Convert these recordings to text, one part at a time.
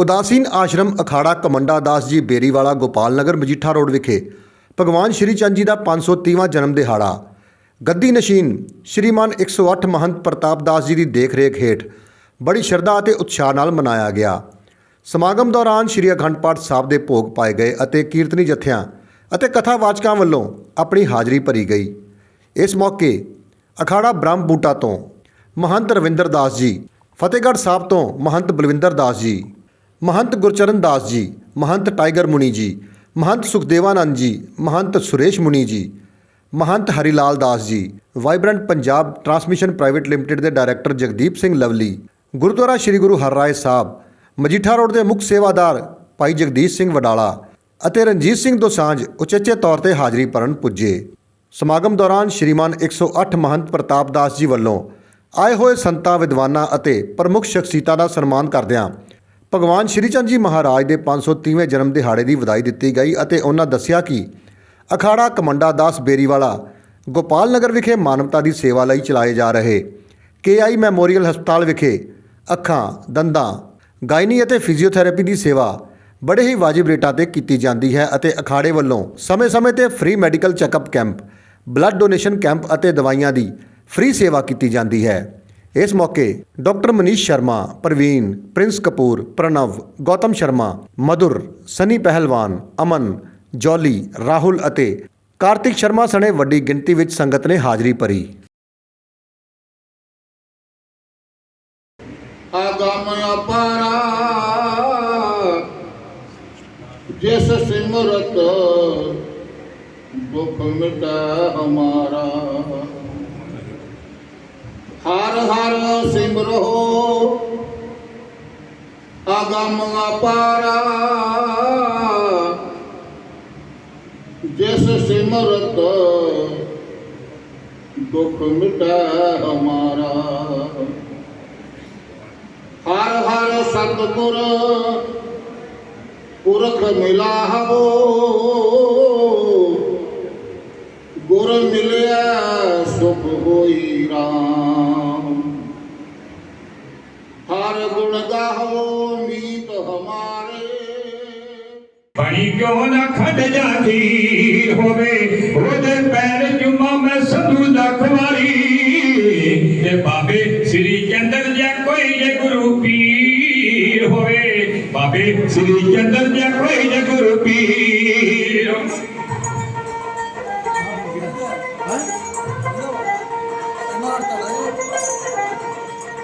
ਉਦਾਸੀਨ ਆਸ਼ਰਮ ਅਖਾੜਾ ਕਮੰਡਾ ਦਾਸ ਜੀ ਬੇਰੀਵਾਲਾ ਗੋਪਾਲ ਨਗਰ ਮਜੀਠਾ ਰੋਡ ਵਿਖੇ ਭਗਵਾਨ ਸ਼੍ਰੀ ਚੰਦ ਜੀ ਦਾ 530ਵਾਂ ਜਨਮ ਦਿਹਾੜਾ। ਗੱਦੀ ਨਸ਼ੀਨ ਸ਼੍ਰੀਮਾਨ 108 ਮਹੰਤ ਪ੍ਰਤਾਪ ਦਾਸ ਜੀ ਦੀ ਦੇਖਰੇਖ ਹੇਠ ਬੜੀ ਸ਼ਰਧਾ ਅਤੇ ਉਤਸ਼ਾਹ ਨਾਲ ਮਨਾਇਆ ਗਿਆ। ਸਮਾਗਮ ਦੌਰਾਨ ਸ਼੍ਰੀ ਅਖੰਡ ਪਾਠ ਸਾਹਿਬ ਦੇ ਭੋਗ ਪਾਏ ਗਏ ਅਤੇ ਕੀਰਤਨੀ ਜਥਿਆਂ ਅਤੇ ਕਥਾਵਾਚਕਾਂ ਵੱਲੋਂ ਆਪਣੀ ਹਾਜ਼ਰੀ ਭਰੀ ਗਈ। ਇਸ ਮੌਕੇ ਅਖਾੜਾ ਬ੍ਰਹਮ ਬੂਟਾ ਤੋਂ ਮਹੰਤ ਰਵਿੰਦਰ ਦਾਸ ਜੀ, ਫਤਿਹਗੜ੍ਹ ਸਾਹਿਬ ਤੋਂ ਮਹੰਤ ਬਲਵਿੰਦਰ ਦਾਸ ਜੀ ਮਹੰਤ ਗੁਰਚਰਨ ਦਾਸ ਜੀ, ਮਹੰਤ ਟਾਈਗਰ ਮੁਨੀ ਜੀ, ਮਹੰਤ ਸੁਖਦੇਵਾਨੰਦ ਜੀ, ਮਹੰਤ ਸੁਰੇਸ਼ ਮੁਨੀ ਜੀ, ਮਹੰਤ Hari Lal Das ji, vibrant Punjab transmission private limited ਦੇ ਡਾਇਰੈਕਟਰ ਜਗਦੀਪ ਸਿੰਘ ਲਵਲੀ, ਗੁਰਦੁਆਰਾ ਸ੍ਰੀ ਗੁਰੂ ਹਰਰਾਏ ਸਾਹਿਬ, ਮਜੀਠਾ ਰੋਡ ਦੇ ਮੁੱਖ ਸੇਵਾਦਾਰ ਭਾਈ ਜਗਦੀਸ਼ ਸਿੰਘ ਵਡਾਲਾ ਅਤੇ ਰਣਜੀਤ ਸਿੰਘ ਦੋਸਾਂਝ ਉਚੇਚੇ ਤੌਰ ਤੇ ਹਾਜ਼ਰੀ ਭਰਨ ਪੁੱਜੇ। ਸਮਾਗਮ ਦੌਰਾਨ ਸ਼੍ਰੀਮਾਨ 108 ਮਹੰਤ ਪ੍ਰਤਾਪ ਦਾਸ ਜੀ ਵੱਲੋਂ ਆਏ ਹੋਏ ਸੰਤਾਂ, ਵਿਦਵਾਨਾਂ ਅਤੇ ਪ੍ਰਮੁੱਖ ਸ਼ਖਸੀਅਤਾਂ ਦਾ ਸਨਮਾਨ ਕਰਦਿਆਂ ਭਗਵਾਨ ਸ਼੍ਰੀ ਚੰਦ ਜੀ ਮਹਾਰਾਜ ਦੇ 530ਵੇਂ ਜਨਮ ਦਿਹਾੜੇ ਦੀ ਵਧਾਈ ਦਿੱਤੀ ਗਈ ਅਤੇ ਉਹਨਾਂ ਦੱਸਿਆ ਕਿ ਅਖਾੜਾ ਕਮੰਡਾ ਦਾਸ ਬੇਰੀਵਾਲਾ ਗੋਪਾਲ ਨਗਰ ਵਿਖੇ ਮਾਨਵਤਾ ਦੀ ਸੇਵਾ ਲਈ ਚਲਾਏ ਜਾ ਰਹੇ ਕੇਆਈ ਮੈਮੋਰੀਅਲ ਹਸਪਤਾਲ ਵਿਖੇ ਅੱਖਾਂ, ਦੰਦਾਂ, ਗਾਇਨੀ ਅਤੇ ਫਿਜ਼ੀਓਥੈਰੇਪੀ ਦੀ ਸੇਵਾ ਬੜੇ ਹੀ ਵਾਜਿਬ ਰੇਟਾਂ ਤੇ ਕੀਤੀ ਜਾਂਦੀ ਹੈ ਅਤੇ ਅਖਾੜੇ ਵੱਲੋਂ ਸਮੇਂ-ਸਮੇਂ ਤੇ free medical checkup camp, blood donation camp ਅਤੇ ਦਵਾਈਆਂ ਦੀ ਫ੍ਰੀ ਸੇਵਾ ਕੀਤੀ ਜਾਂਦੀ ਹੈ। ਇਸ ਮੌਕੇ ਡਾਕਟਰ ਮਨੀਸ਼ ਸ਼ਰਮਾ, ਪ੍ਰਵੀਨ, ਪ੍ਰਿੰਸ ਕਪੂਰ, ਪ੍ਰਣਵ, ਗੌਤਮ ਸ਼ਰਮਾ, ਮਧੁਰ, ਸਨੀ ਪਹਿਲਵਾਨ, ਅਮਨ, ਜੌਲੀ, ਰਾਹੁਲ ਅਤੇ ਕਾਰਤਿਕ ਸ਼ਰਮਾ ਸਣੇ ਵੱਡੀ ਗਿਣਤੀ ਵਿੱਚ ਸੰਗਤ ਨੇ ਹਾਜ਼ਰੀ ਭਰੀ। ਅਗਮ ਅਪਾਰਾ ਜਿਸ ਸਿਮਰਤ ਦੁਖ ਮਿਟਾ ਹਮਾਰਾ। ਹਰ ਹਰ ਸਿਮਰੋ, ਅਗਮ ਅਪਾਰਾ। ਜਿਸ ਸਿਮਰਤ ਦੁਖ ਮਿਟਾ ਹਮਾਰਾ। ਹਰ ਹਰ ਸਤਿਗੁਰ ਪੁਰਖ ਮਿਲਾ ਮਿਲਾਹੋ ਗੁਰ ਮਿਲਿਆ ਸੁਖ ਹੋਈ ਰਾਮ। ਹਰ ਗੁਣ ਗਾਹੋ ਮੀਤ ਹਮਾਰੇ। ਪਾਣੀ ਕਿਉਂ ਨਾ ਖੜ ਜਾਂਦੀ ਹੋਵੇ? ਉਹਦੇ ਪੈਰ ਚੁੰਮਾ ਮੈਂ ਸੰਧੂ ਦਾ ਖਵਾਰੀ ਤੇ ਬਾਬੇ ਸ੍ਰੀ ਚੰਦਰ ਜੀ ਕੋਈ ਜੇ ਗੁਰੂ ਪੀਰ ਹੋਵੇ। ਬਾਬੇ ਸ੍ਰੀ ਚੰਦਰ ਜੀ ਕੋਈ ਜੇ ਗੁਰੂ ਪੀਰ।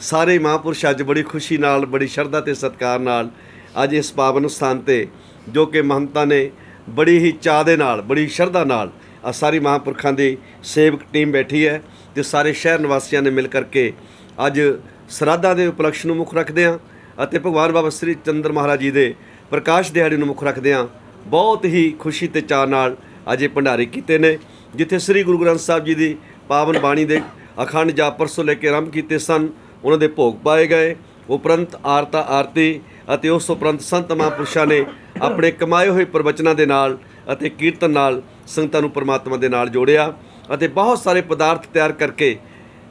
ਸਾਰੇ ਮਹਾਂਪੁਰਸ਼ ਅੱਜ ਬੜੀ ਖੁਸ਼ੀ ਨਾਲ, ਬੜੀ ਸ਼ਰਧਾ ਤੇ ਸਤਿਕਾਰ ਨਾਲ ਅੱਜ ਇਸ ਪਾਵਨ ਸਥਾਨ ਤੇ ਜੋ ਕਿ ਮਹੰਤਾ ਨੇ ਬੜੀ ਹੀ ਚਾਅ ਦੇ ਨਾਲ, ਬੜੀ ਸ਼ਰਧਾ ਨਾਲ ਆ ਸਾਰੀ ਮਹਾਂਪੁਰਖਾਂ ਦੀ ਸੇਵਕ ਟੀਮ ਬੈਠੀ ਹੈ ਤੇ ਸਾਰੇ ਸ਼ਹਿਰ ਨਿਵਾਸੀਆਂ ਨੇ ਮਿਲ ਕਰਕੇ ਅੱਜ ਸਰਾਧਾਂ ਦੇ ਉਪਲਕਸ਼ ਨੂੰ ਮੁੱਖ ਰੱਖਦੇ ਹਾਂ ਅਤੇ ਭਗਵਾਨ ਬਾਬਾ ਸ੍ਰੀ ਚੰਦਰ ਮਹਾਰਾਜ ਜੀ ਦੇ ਪ੍ਰਕਾਸ਼ ਦਿਹਾੜੇ ਨੂੰ ਮੁੱਖ ਰੱਖਦੇ ਹਾਂ। ਬਹੁਤ ਹੀ ਖੁਸ਼ੀ ਤੇ ਚਾਅ ਨਾਲ ਅੱਜ ਇਹ ਭੰਡਾਰੇ ਕੀਤੇ ਨੇ, ਜਿੱਥੇ ਸ੍ਰੀ ਗੁਰੂ ਗ੍ਰੰਥ ਸਾਹਿਬ ਜੀ ਦੀ ਪਾਵਨ ਬਾਣੀ ਦੇ ਅਖੰਡ ਜਾਪ ਪਰਸੋਂ ਲੈ ਕੇ ਆਰੰਭ ਕੀਤੇ ਸਨ। ਉਹਨਾਂ ਦੇ ਭੋਗ ਪਾਏ ਗਏ। ਉਪਰੰਤ ਆਰਤਾ ਆਰਤੀ ਅਤੇ ਉਸ ਉਪਰੰਤ ਸੰਤ ਮਹਾਂਪੁਰਸ਼ਾਂ ਨੇ ਆਪਣੇ ਕਮਾਏ ਹੋਏ ਪ੍ਰਵਚਨਾਂ ਦੇ ਨਾਲ ਅਤੇ ਕੀਰਤਨ ਨਾਲ ਸੰਗਤਾਂ ਨੂੰ ਪਰਮਾਤਮਾ ਦੇ ਨਾਲ ਜੋੜਿਆ ਅਤੇ ਬਹੁਤ ਸਾਰੇ ਪਦਾਰਥ ਤਿਆਰ ਕਰਕੇ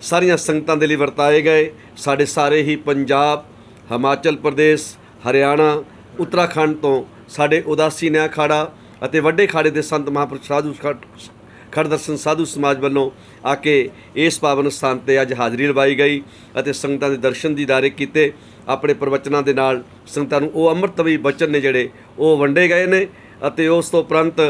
ਸਾਰੀਆਂ ਸੰਗਤਾਂ ਦੇ ਲਈ ਵਰਤਾਏ ਗਏ। ਸਾਡੇ ਸਾਰੇ ਹੀ ਪੰਜਾਬ, ਹਿਮਾਚਲ ਪ੍ਰਦੇਸ਼, ਹਰਿਆਣਾ, ਉੱਤਰਾਖੰਡ ਤੋਂ ਸਾਡੇ ਉਦਾਸੀ ਨਿਆਂ ਖਾੜਾ ਅਤੇ ਵੱਡੇ ਖਾੜੇ ਦੇ ਸੰਤ ਮਹਾਂਪੁਰਸ਼ ਸਾਧੂ ਖੜ- ਖੜ ਸਾਧੂ ਸਮਾਜ ਵੱਲੋਂ ਆ ਕੇ ਇਸ ਪਾਵਨ ਸਥਾਨ ਤੇ ਅੱਜ ਹਾਜ਼ਰੀ ਲਵਾਈ ਗਈ ਅਤੇ ਸੰਗਤਾਂ ਦੇ ਦਰਸ਼ਨ ਦੀਦਾਰੇ ਕੀਤੇ। ਆਪਣੇ ਪ੍ਰਵਚਨਾਂ ਦੇ ਨਾਲ ਸੰਗਤਾਂ ਨੂੰ ਉਹ ਅੰਮ੍ਰਿਤਵੀ ਬਚਨ ਨੇ ਜਿਹੜੇ ਉਹ ਵੰਡੇ ਗਏ ਨੇ ਅਤੇ ਉਸ ਤੋਂ ਉਪਰੰਤ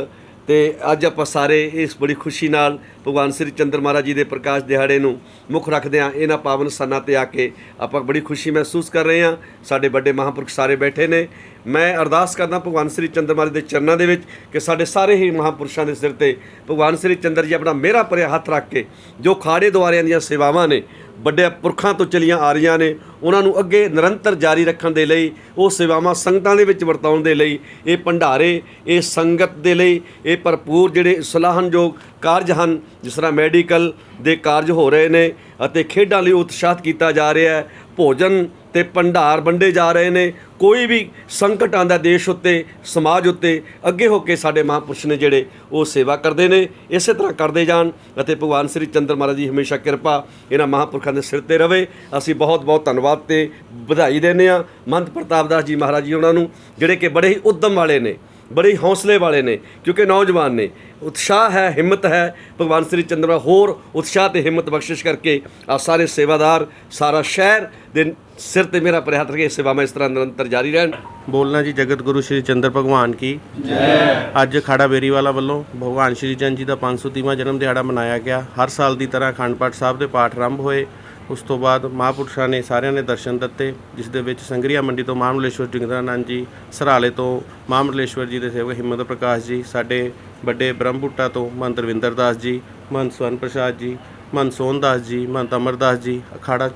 ਤੇ ਅੱਜ ਆਪਾਂ ਸਾਰੇ ਇਸ ਬੜੀ ਖੁਸ਼ੀ ਨਾਲ ਭਗਵਾਨ ਸ੍ਰੀ ਚੰਦਰ ਮਹਾਰਾਜ ਜੀ ਦੇ ਪ੍ਰਕਾਸ਼ ਦਿਹਾੜੇ ਨੂੰ ਮੁੱਖ ਰੱਖਦੇ ਹਾਂ। ਇਹਨਾਂ ਪਾਵਨ ਸਥਾਨਾਂ ਤੇ ਆ ਕੇ ਆਪਾਂ ਬੜੀ ਖੁਸ਼ੀ ਮਹਿਸੂਸ ਕਰ ਰਹੇ ਹਾਂ। ਸਾਡੇ ਵੱਡੇ ਮਹਾਂਪੁਰਖ ਸਾਰੇ ਬੈਠੇ ਨੇ। ਮੈਂ ਅਰਦਾਸ ਕਰਦਾ ਭਗਵਾਨ ਸ੍ਰੀ ਚੰਦਰ ਮਹਾਰਾਜ ਦੇ ਚਰਨਾਂ ਦੇ ਵਿੱਚ ਕਿ ਸਾਡੇ ਸਾਰੇ ਹੀ ਮਹਾਂਪੁਰਸ਼ਾਂ ਦੇ ਸਿਰ ਤੇ ਭਗਵਾਨ ਸ੍ਰੀ ਚੰਦਰ ਜੀ ਆਪਣਾ ਮੇਰਾ ਭਰਿਆ ਹੱਥ ਰੱਖ ਕੇ ਜੋ ਖਾੜੇ ਦੁਆਰਿਆਂ ਦੀਆਂ ਸੇਵਾਵਾਂ ਨੇ ਵੱਡੇ ਪੁਰਖਾਂ ਤੋਂ ਚਲੀਆਂ ਆ ਰਹੀਆਂ ਨੇ, ਉਹਨਾਂ ਨੂੰ ਅੱਗੇ ਨਿਰੰਤਰ ਜਾਰੀ ਰੱਖਣ ਦੇ ਲਈ, ਉਹ ਸੇਵਾਵਾਂ ਸੰਗਤਾਂ ਦੇ ਵਿੱਚ ਵਰਤਾਉਣ ਦੇ ਲਈ, ਇਹ ਭੰਡਾਰੇ, ਇਹ ਸੰਗਤ ਦੇ ਲਈ, ਇਹ ਭਰਪੂਰ ਜਿਹੜੇ ਸਲਾਹਨਯੋਗ ਕਾਰਜ ਹਨ, ਜਿਸ ਤਰ੍ਹਾਂ ਮੈਡੀਕਲ ਦੇ ਕਾਰਜ ਹੋ ਰਹੇ ਨੇ ਅਤੇ ਖੇਡਾਂ ਲਈ ਉਤਸ਼ਾਹਿਤ ਕੀਤਾ ਜਾ ਰਿਹਾ ਹੈ ਭੋਜਨ ਤੇ ਭੰਡਾਰ ਵੰਡੇ ਜਾ ਰਹੇ ਨੇ। ਕੋਈ ਵੀ ਸੰਕਟ ਆਂਦਾ ਦੇਸ਼ ਉੱਤੇ, ਸਮਾਜ ਉੱਤੇ ਅੱਗੇ ਹੋ ਕੇ ਸਾਡੇ ਮਹਾਂਪੁਰਸ਼ ਨੇ ਜਿਹੜੇ ਉਹ ਸੇਵਾ ਕਰਦੇ ਨੇ, ਇਸੇ ਤਰ੍ਹਾਂ ਕਰਦੇ ਜਾਣ ਅਤੇ ਭਗਵਾਨ ਸ੍ਰੀ ਚੰਦਰ ਮਹਾਰਾਜ ਜੀ ਹਮੇਸ਼ਾ ਕਿਰਪਾ ਇਹਨਾਂ ਮਹਾਂਪੁਰਖਾਂ ਦੇ ਸਿਰ ਤੇ ਰਵੇ। ਅਸੀਂ ਬਹੁਤ ਬਹੁਤ ਧੰਨਵਾਦ ਤੇ ਵਧਾਈ ਦਿੰਦੇ ਹਾਂ। ਮੰਤ ਪ੍ਰਤਾਪ ਦਾਸ ਜੀ ਮਹਾਰਾਜ ਜੀ ਉਹਨਾਂ ਨੂੰ, ਜਿਹੜੇ ਕਿ ਬੜੇ ਹੀ ਉਦਮ ਵਾਲੇ ਨੇ। ਬੜੇ ਹੌਸਲੇ ਵਾਲੇ ਨੇ ਕਿਉਂਕਿ ਨੌਜਵਾਨ ਨੇ। ਉਤਸ਼ਾਹ ਹੈ ਹਿੰਮਤ ਹੈ। ਭਗਵਾਨ ਸ੍ਰੀ ਚੰਦਰ ਹੋਰ ਉਤਸ਼ਾਹ ਤੇ ਹਿੰਮਤ ਬਖਸ਼ਿਸ਼ ਕਰਕੇ ਆ ਸਾਰੇ ਸੇਵਾਦਾਰ ਸਾਰਾ ਸ਼ਹਿਰ ਦੇ ਸਿਰ ਤੇ ਮੇਰਾ ਪ੍ਰਯਾਤ ਰਹੇ ਸੇਵਾਵਾਂ ਇਸ ਤਰ੍ਹਾਂ ਨਿਰੰਤਰ ਜਾਰੀ ਰਹਿਣ। ਬੋਲਣਾ ਜੀ ਜਗਤ ਗੁਰੂ ਸ਼੍ਰੀ ਚੰਦਰ ਭਗਵਾਨ ਕੀ? ਜੈ। ਅੱਜ ਖਾੜਾ ਬੇਰੀਵਾਲਾ ਵੱਲੋਂ ਭਗਵਾਨ ਸ਼੍ਰੀ ਚੰਦ ਜੀ ਦਾ 530ਵਾਂ ਜਨਮ ਦਿਹਾੜਾ ਮਨਾਇਆ ਗਿਆ। ਹਰ ਸਾਲ ਦੀ ਤਰ੍ਹਾਂ ਅਖੰਡ ਪਾਠ ਸਾਹਿਬ ਦੇ ਪਾਠ ਆਰੰਭ ਹੋਏ। ਉਸ ਤੋਂ ਬਾਅਦ ਮਹਾਂਪੁਰਸ਼ਾਂ ਨੇ ਸਾਰਿਆਂ ਨੇ ਦਰਸ਼ਨ ਦਿੱਤੇ, ਜਿਸ ਦੇ ਵਿੱਚ ਸੰਗਰੀਆ ਮੰਡੀ ਤੋਂ ਮਹਾਮੰਡਲੇਸ਼ਵਰ ਜੋਗਿੰਦਰਾਨੰਦ ਜੀ, ਸਰਾਲੇ ਤੋਂ ਮਹਾਮੰਡਲੇਸ਼ਵਰ ਜੀ ਦੇ ਸੇਵਕ ਹਿੰਮਤ ਪ੍ਰਕਾਸ਼ ਜੀ, ਸਾਡੇ ਵੱਡੇ ਬ੍ਰਹਮਪੁੱਟਾ ਤੋਂ ਮਹੰਤ ਰਵਿੰਦਰ ਦਾਸ ਜੀ, ਮਹੰਤ ਸਵਰਨ ਪ੍ਰਸਾਦ ਜੀ, ਮਹੰਤ ਸੋਹਨ ਦਾਸ ਜੀ, ਮਹੰਤ ਅਮਰਦਾਸ ਜੀ, ਅਖਾੜਾ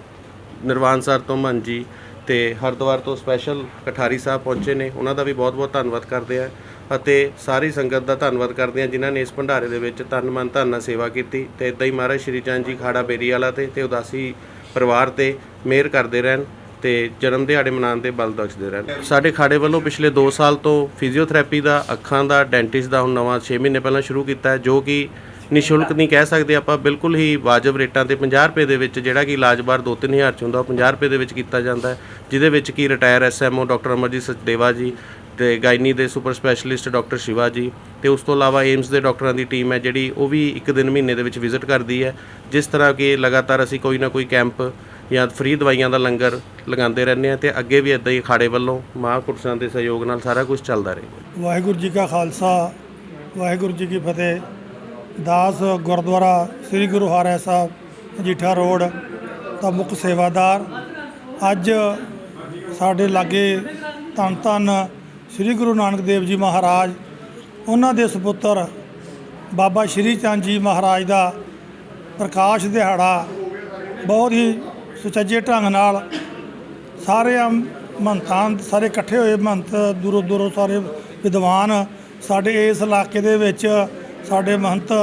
ਨਿਰਵਾਨਸਰ ਤੋਂ ਮਨ ਜੀ ਤੇ ਹਰਿਦੁਆਰ ਤੋਂ ਸਪੈਸ਼ਲ ਕਠਾਰੀ ਸਾਹਿਬ ਪਹੁੰਚੇ ਨੇ। ਉਹਨਾਂ ਦਾ ਵੀ ਬਹੁਤ-ਬਹੁਤ ਧੰਨਵਾਦ ਕਰਦੇ ਆ। ਅਤੇ ਸਾਰੀ ਸੰਗਤ ਦਾ ਧੰਨਵਾਦ ਕਰਦੇ ਹਾਂ ਜਿਨ੍ਹਾਂ ਨੇ ਇਸ ਭੰਡਾਰੇ ਦੇ ਵਿੱਚ ਤਨ ਮਨ ਧਨ ਨਾਲ ਸੇਵਾ ਕੀਤੀ ਤੇ ਇਦਾਂ ਹੀ ਮਹਾਰਾਜ ਸ਼੍ਰੀ ਚੰਦ ਜੀ ਖਾੜਾ ਬੇਰੀ ਵਾਲਾ ਤੇ ਤੇ ਉਦਾਸੀ ਪਰਿਵਾਰ ਤੇ ਮਿਹਰ ਕਰਦੇ ਰਹਿਣ ਤੇ ਜਨਮ ਦਿਹਾੜੇ ਮਨਾਉਣ ਦੇ ਬਲ ਬਖਸ਼ਦੇ ਰਹਿਣ। ਸਾਡੇ ਖਾੜੇ ਵੱਲੋਂ ਪਿਛਲੇ 2 ਸਾਲ ਤੋਂ ਫਿਜ਼ੀਓਥੈਰੇਪੀ ਦਾ, ਅੱਖਾਂ ਦਾ, ਡੈਂਟਿਸਟ ਦਾ ਹੁਣ ਨਵਾਂ 6 ਮਹੀਨੇ ਪਹਿਲਾਂ ਸ਼ੁਰੂ ਕੀਤਾ ਹੈ, ਜੋ ਕਿ ਨਿਸ਼ੁਲਕ ਨਹੀਂ ਕਹਿ ਸਕਦੇ ਆਪਾਂ, ਬਿਲਕੁਲ ਹੀ ਵਾਜਬ ਰੇਟਾਂ ਤੇ 50 ਰੁਪਏ ਦੇ ਵਿੱਚ ਜਿਹੜਾ ਕਿ ਇਲਾਜ ਬਾਰ 2-3000 ਚ ਹੁੰਦਾ, ਉਹ 50 ਰੁਪਏ ਦੇ ਵਿੱਚ ਕੀਤਾ ਜਾਂਦਾ ਹੈ, ਜਿਹਦੇ ਵਿੱਚ ਕਿ retire SMO doctor Amarjeet Sachdeva ji ਤੇ ਗਾਇਨੀ ਦੇ super specialist doctor Shiva ji ਤੇ ਉਸ ਤੋਂ ਇਲਾਵਾ ਏਮਸ ਦੇ ਡਾਕਟਰਾਂ ਦੀ ਟੀਮ ਹੈ ਜਿਹੜੀ ਉਹ ਵੀ ਇੱਕ ਦਿਨ ਮਹੀਨੇ ਦੇ ਵਿੱਚ ਵਿਜ਼ਿਟ ਕਰਦੀ ਹੈ। ਜਿਸ ਤਰ੍ਹਾਂ ਕਿ ਲਗਾਤਾਰ ਅਸੀਂ ਕੋਈ ਨਾ ਕੋਈ ਕੈਂਪ ਜਾਂ ਫ੍ਰੀ ਦਵਾਈਆਂ ਦਾ ਲੰਗਰ ਲਗਾਉਂਦੇ ਰਹਿੰਦੇ ਹਾਂ ਤੇ ਅੱਗੇ ਵੀ ਇਦਾਂ ਹੀ ਅਖਾੜੇ ਵੱਲੋਂ ਮਹਾਂਪੁਰਸ਼ਾਂ ਦੇ ਸਹਿਯੋਗ ਨਾਲ ਸਾਰਾ ਕੁਝ ਚੱਲਦਾ ਰਹੇਗਾ ਵਾਹਿਗੁਰੂ ਜੀ ਕਾ ਖਾਲਸਾ, ਵਾਹਿਗੁਰੂ ਜੀ ਕੀ ਫਤਿਹ। ਦਾਸ ਗੁਰਦੁਆਰਾ ਸ੍ਰੀ ਗੁਰੂ ਹਰਿ ਸਾਹਿਬ ਜੀਠਾ ਰੋਡ ਦਾ ਮੁੱਖ ਸੇਵਾਦਾਰ। ਅੱਜ ਸਾਡੇ ਲਾਗੇ ਧੰਨ ਧੰਨ ਸ੍ਰੀ ਗੁਰੂ ਨਾਨਕ ਦੇਵ ਜੀ ਮਹਾਰਾਜ, ਉਹਨਾਂ ਦੇ ਸੁਪੁੱਤਰ ਬਾਬਾ ਸ਼੍ਰੀ ਚੰਦ ਜੀ ਮਹਾਰਾਜ ਦਾ ਪ੍ਰਕਾਸ਼ ਦਿਹਾੜਾ ਬਹੁਤ ਹੀ ਸੁਚੱਜੇ ਢੰਗ ਨਾਲ ਸਾਰੇ ਮਹੰਤਾਂ ਸਾਰੇ ਇਕੱਠੇ ਹੋਏ ਮਹੰਤ ਦੂਰੋਂ ਦੂਰੋਂ ਸਾਰੇ ਵਿਦਵਾਨ ਸਾਡੇ ਇਸ ਇਲਾਕੇ ਦੇ ਵਿੱਚ, ਸਾਡੇ ਮਹੰਤ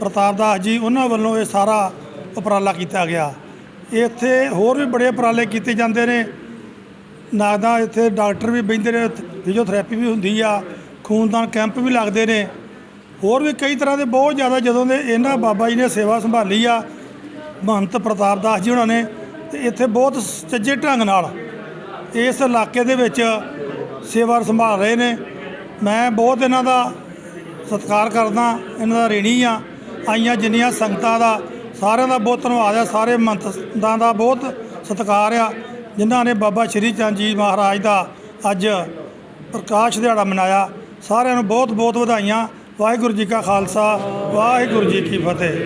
ਪ੍ਰਤਾਪ ਦਾਸ ਜੀ, ਉਹਨਾਂ ਵੱਲੋਂ ਇਹ ਸਾਰਾ ਉਪਰਾਲਾ ਕੀਤਾ ਗਿਆ। ਇੱਥੇ ਹੋਰ ਵੀ ਬੜੇ ਉਪਰਾਲੇ ਕੀਤੇ ਜਾਂਦੇ ਨੇ। ਨਾਦਾ ਇੱਥੇ ਡਾਕਟਰ ਵੀ ਬਹਿੰਦੇ ਨੇ ਫਿਜ਼ੀਓਥੈਰੇਪੀ ਵੀ ਹੁੰਦੀ ਆ, ਖੂਨਦਾਨ ਕੈਂਪ ਵੀ ਲੱਗਦੇ ਨੇ। ਹੋਰ ਵੀ ਕਈ ਤਰ੍ਹਾਂ ਦੇ ਬਹੁਤ ਜ਼ਿਆਦਾ ਜਦੋਂ ਦੇ ਇਹਨਾਂ ਬਾਬਾ ਜੀ ਨੇ ਸੇਵਾ ਸੰਭਾਲੀ ਆ, ਮਹੰਤ ਪ੍ਰਤਾਪ ਦਾਸ ਜੀ ਉਹਨਾਂ ਨੇ, ਤੇ ਇੱਥੇ ਬਹੁਤ ਸੱਜੇ ਢੰਗ ਨਾਲ ਇਸ ਇਲਾਕੇ ਦੇ ਵਿੱਚ ਸੇਵਾ ਸੰਭਾਲ ਰਹੇ ਨੇ। ਮੈਂ ਬਹੁਤ ਇਹਨਾਂ ਦਾ ਸਤਿਕਾਰ ਕਰਦਾ, ਇਹਨਾਂ ਦਾ ਰੇਣੀ ਆ, ਆਈਆਂ ਜਿੰਨੀਆਂ ਸੰਗਤਾਂ ਦਾ, ਸਾਰਿਆਂ ਦਾ ਬਹੁਤ ਧੰਨਵਾਦ ਆ, ਸਾਰੇ ਮੰਤਾਂ ਦਾ ਬਹੁਤ ਸਤਿਕਾਰ ਆ, ਜਿਨ੍ਹਾਂ ਨੇ ਬਾਬਾ ਸ਼੍ਰੀ ਚੰਦ ਜੀ ਮਹਾਰਾਜ ਦਾ ਅੱਜ ਪ੍ਰਕਾਸ਼ ਦਿਹਾੜਾ ਮਨਾਇਆ। ਸਾਰਿਆਂ ਨੂੰ ਬਹੁਤ ਬਹੁਤ ਵਧਾਈਆਂ। ਵਾਹਿਗੁਰੂ ਜੀ ਕਾ ਖਾਲਸਾ, ਵਾਹਿਗੁਰੂ ਜੀ ਕੀ ਫਤਿਹ।